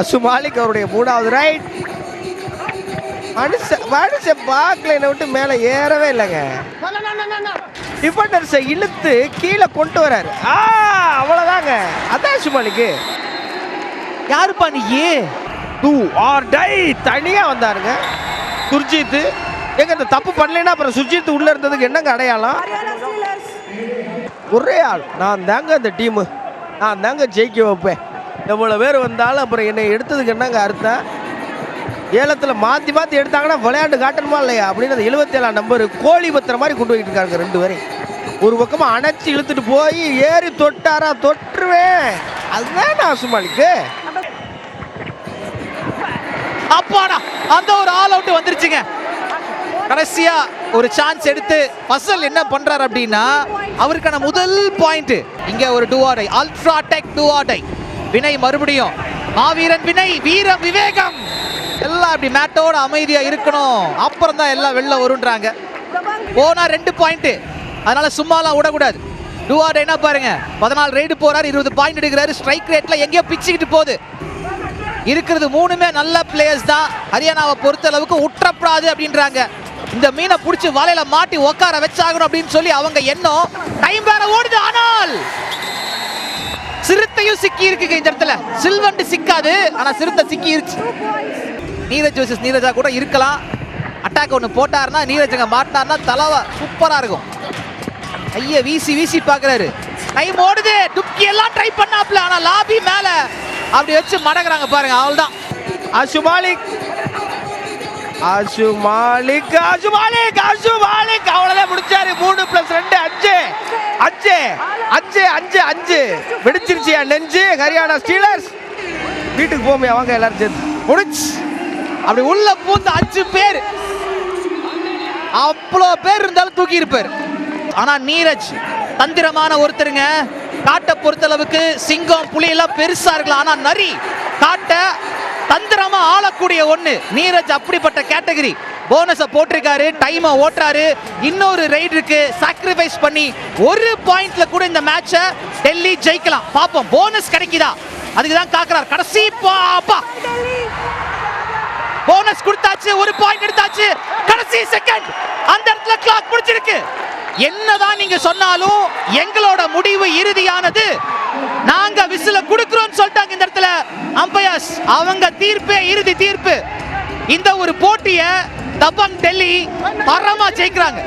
அசு மாலிக் அவருடைய மூணாவது ரைட் மனுஷன் பார்க்கல என்னை விட்டு மேலே ஏறவே இல்லைங்க. டிஃபெண்டர்ஸை இழுத்து கீழே கொண்டு வராரு. ஆ அவ்வளோதாங்க அதான் அசு மாலிக்கு. யாருப்பா நீ? டூ ஆர் டை தனியாக வந்தாருங்க. சுர்ஜித் எங்க இந்த தப்பு பண்ணலைன்னா அப்புறம் சுர்ஜித் உள்ள இருந்ததுக்கு என்னங்க அடையாளம்? ஒரே ஆள். நான் தாங்க இந்த டீமு நான் தாங்க ஜெயிக்க வைப்பேன். எவ்வளோ பேர் வந்தாலும் அப்புறம் என்னை எடுத்ததுக்கு என்னங்க அர்த்தம்? ஏலத்தில் மாற்றி மாற்றி எடுத்தாங்கன்னா விளையாண்டு காட்டணுமா இல்லையா? அப்படின்னு அந்த எழுபத்தேழாம் நம்பர் கோழி பத்திர மாதிரி கொண்டு போயிட்டு இருக்காங்க ரெண்டு பேரையும். ஒரு பக்கமாக அணைச்சி இழுத்துட்டு போய் ஏறி தொட்டாரா? தொட்டுருவேன். அதுதான் நான் சும்மாளிக்கு அப்பாடா அந்த ஒரு ஆல் அவுட் வந்துருச்சுங்க. கடைசியா ஒரு சான்ஸ் எடுத்து ஃபசல் என்ன பண்றாரு அப்படின்னா அவருக்கான முதல் பாயிண்ட் இங்க ஒரு டூ ஆடை அல்ட்ரா டெக் டூஆடை வினை மறுபடியும். மாவீரன் வினை வீரம் விவேகம். எல்லாம் அப்படி மேட்டோட அமைதியா இருக்கணும். அப்புறம் தான் எல்லாம் வெளில வருன்றாங்க. போனா ரெண்டு பாயிண்ட் அதனால சும்மாலாம் விடக்கூடாது. டூஆடைனா பாருங்க? பதினாலு ரைடு போறாரு இருபது பாயிண்ட் எடுக்கிறாரு. ஸ்ட்ரைக் ரேட்ல எங்கேயோ பிச்சுக்கிட்டு போகுது. இருக்கிறது மூணுமே நல்ல பிளேயர்ஸ் தான். ஹரியானாவை பொறுத்த அளவுக்கு உற்றப்படாது அப்படின்றாங்க. இந்த மீனை பிடிச்சி வலையில மாட்டி உட்கார வச்சாகணும் அப்படின்னு சொல்லி அவங்க எண்ணம். டைம் வேற ஓடுது ஆனால் நீரும் சிக்கி இருக்குங்க இந்த இடத்துல. சில்வண்டு சிக்காது ஆனா சிறுத்தை சிக்கி இருச்சு நீரஜ் வர்சஸ் நீரஜா கூட இருக்கலாம். அட்டாக் ஒன்று போட்டாருன்னா நீரஜ் அங்கே மாட்டினார்னா தலைவா சூப்பராக இருக்கும். ஐய வீசி வீசி பார்க்குறாரு. டைம் ஓடுது. டுப்கி எல்லாம் ட்ரை பண்ணாப்ல ஆனால் லாபி மேலே. அப்படி வச்சு மடங்குறாங்க பாருங்க அவள் தான் அசுமாலிக் அசு மாலிக் அசு மாலிக் அசு மாலிக். அவ்வளவுதான் முடிச்சாரு. மூணு பிளஸ் ரெண்டு அஞ்சு. அஞ்சு. அஞ்சு அஞ்சு அஞ்சு. வெடிச்சிருச்சியா நெஞ்சு? ஹரியானா ஸ்டீலர்ஸ் வீட்டுக்கு போமே வாங்க எல்லாரும் சேர்ந்து. முடிச்சு. அப்படி உள்ள பூந்த அஞ்சு பேர். அவ்வளோ பேர் இருந்தாலும் தூக்கி இருப்பார். ஆனா நீரஜ் தந்திரமான ஒருத்தருங்க. காட்டை பொறுத்தளவுக்கு சிங்கம் புலி எல்லாம் பெருசா இருக்கலாம். ஆனா நரி காட்டை தந்திரமா ஆளக்கூடிய ஒண்ணு. நீரஜ் அப்படிப்பட்ட கேட்டகரி. போனஸை போட்டிருக்காரு டைமை ஓட்டுறாரு. இன்னொரு ரைடு இருக்கு. சாக்ரிஃபைஸ் பண்ணி ஒரு பாயிண்ட்ல கூட இந்த மேட்சை டெல்லி ஜெயிக்கலாம். பாப்போம் போனஸ் கிடைக்குதா? அதுக்கு தான் காக்குறாரு. கடைசி பாப்பா. போனஸ் கொடுத்தாச்சு. ஒரு பாயிண்ட் எடுத்தாச்சு கடைசி செகண்ட் அந்த இடத்துல கிளாக் முடிச்சிருக்கு என்னதான் நீங்க சொன்னாலும் எங்களோட முடிவு இறுதியானது. நாங்க விசில குடுக்குறோம் சொல்லிட்டாங்க இந்த இடத்துல. அம்பையர்ஸ் அவங்க தீர்ப்பே இறுதி தீர்ப்பு. இந்த ஒரு போட்டியை தபங் டெல்லி பரமா ஜெயிக்கிறாங்க.